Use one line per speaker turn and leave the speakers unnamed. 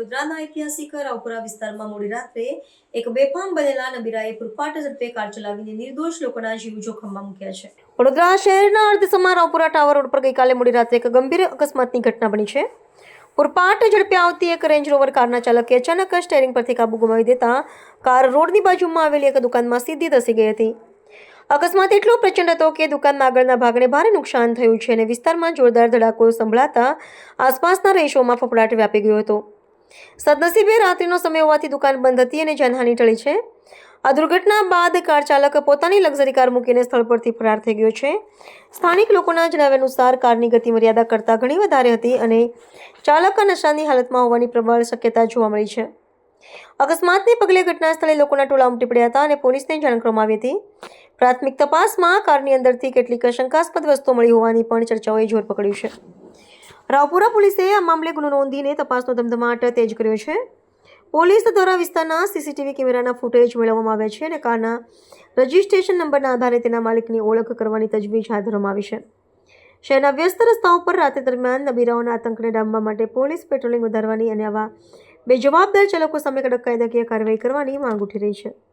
અમદાવાદના ઐતિહાસિક રાવપુરા વિસ્તારમાં મોડી રાત્રે એક બેફામ બનેલા નબીરાએ ફૂટપાટ ઝડપે કાર ચલાવીને નિર્દોષ લોકોના જીવ જોખમમાં મૂક્યા છે. વડોદરા શહેરના અર્ધસમા રાવપુરા ટાવર રોડ પર ગઈકાલે મોડી રાત્રે એક ગંભીર અકસ્માતની ઘટના બની છે. પૂરપાટ ઝડપે આવતી એક રેન્જ રોવર કારના ચાલકે અચાનક સ્ટેરિંગ પરથી કાબુ ગુમાવી દેતા કાર રોડની બાજુમાં આવેલી એક દુકાનમાં સીધી ધસી ગઈ હતી. અકસ્માત એટલો પ્રચંડ હતો કે દુકાનના આગળના ભાગને ભારે નુકસાન થયું છે અને વિસ્તારમાં જોરદાર ધડાકો સંભળાતા આસપાસના રહીશોમાં ફફડાટ વ્યાપી ગયો હતો. સદનસીબે રાત્રિનો સમય હોવાથી દુકાન બંધ હતી અને જાનહાનિ ટળી છે. આ દુર્ઘટના બાદ કાર ચાલક પોતાની લક્ઝરી કાર મૂકીને સ્થળ પરથી ફરાર થઈ ગયો છે. સ્થાનિક લોકોના જણાવ્યા અનુસાર કારની ગતિ મર્યાદા કરતાં ઘણી વધારે હતી અને ચાલક નશાની હાલતમાં હોવાની પ્રબળ શક્યતા જોવા મળી છે. અકસ્માતને પગલે ઘટના સ્થળે લોકોના ટોળા ઉમટી પડ્યા હતા અને પોલીસને જાણ કરવામાં આવી હતી. પ્રાથમિક તપાસમાં કારની અંદરથી કેટલીક શંકાસ્પદ વસ્તુઓ મળી હોવાની પણ ચર્ચાઓએ જોર પકડ્યું છે. રાવપુરા પોલીસે આ મામલે ગુનો નોંધીને તપાસનો ધમધમાટ તેજ કર્યો છે. પોલીસ દ્વારા વિસ્તારના સીસીટીવી કેમેરાના ફૂટેજ મેળવવામાં આવ્યા છે અને કારના રજિસ્ટ્રેશન નંબરના આધારે તેના માલિકની ઓળખ કરવાની તજવીજ હાથ ધરવામાં આવી છે. શહેરના વ્યસ્ત રસ્તાઓ પર રાતે દરમિયાન નબીરાઓના આતંકને ડામવા માટે પોલીસ પેટ્રોલિંગ વધારવાની અને આવા બેજવાબદાર ચાલકો સામે કડક કાયદાકીય કાર્યવાહી કરવાની માંગ ઉઠી રહી છે.